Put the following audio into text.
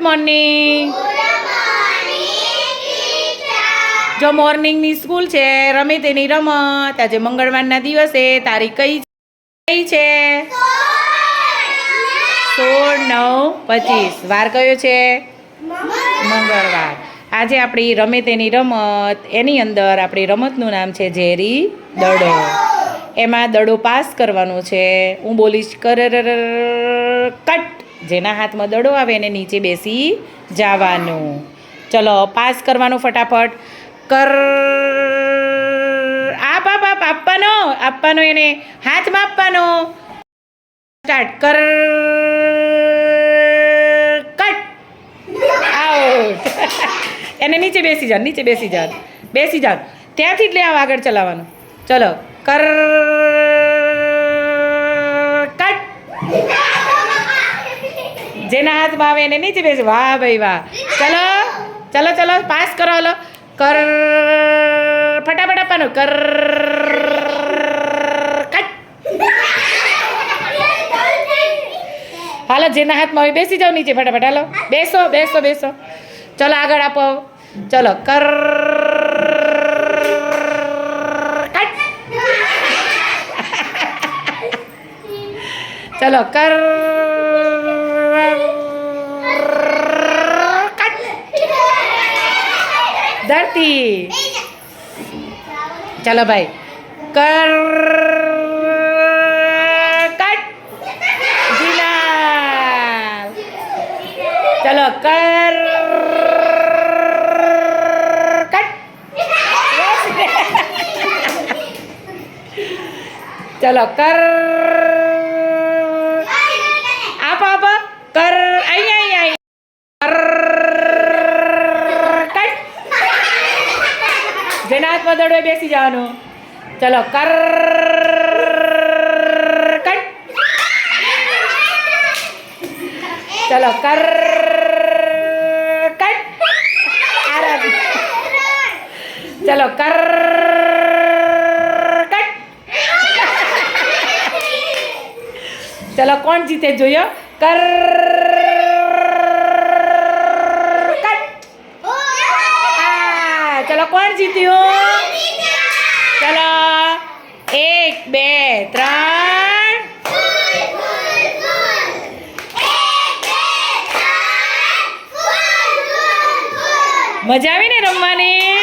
Morning જો મોર્નિંગની school છે રમે તેની રમત આજે મંગળવારના દિવસે તારીખ કઈ કઈ છે સોળ નવ પચીસ વાર કયો છે મંગળવાર આજે આપણી રમે તેની રમત એની અંદર આપણી રમતનું નામ છે ઝેરી દડો એમાં દડો પાસ કરવાનો છે હું બોલીશ કર કટ જેના હાથમાં દડો આવે એને નીચે બેસી જવાનું. ચલો, પાસ કરવાનું ફટાફટ. કર. આપ આપ આપ, આપવાનો આપવાનો એને હાથમાં આપવાનો. સ્ટાર્ટ. કર. કટ. આઉટ. એને નીચે બેસી જાઓ નીચે બેસી જાઓ બેસી જાવ. ત્યાંથી જ લે આગળ ચલાવવાનું. ચલો, કર. જેના હાથમાં આવે એને નીચે બેસે. વાહ ભાઈ વાહ. ચલો ચલો ચલો પાસ કરો હલો. કર ફટાફટ આપવાનું. કર હાલો જેના હાથમાં હોય બેસી જાઓ નીચે ફટાફટ હાલો. બેસો બેસો બેસો. ચલો આગળ આપો. ચલો કર ચલો કર. ધરતી ચલો ભાઈ કર કટ જીલા ચલો કર કટ ચલો કર આપ આપ કર અહીંયા અહીંયા કર કટ જેના હાથમાં દડો બેસી જવાનું. ચલો, કર ચલો કર ચલો કર ચલો, કોણ જીતે જોયો? કર કટ આ, ચલો કોણ જીત્યું? ચલો. એક બે ત્રણ. મજા આવી ને રમવાની?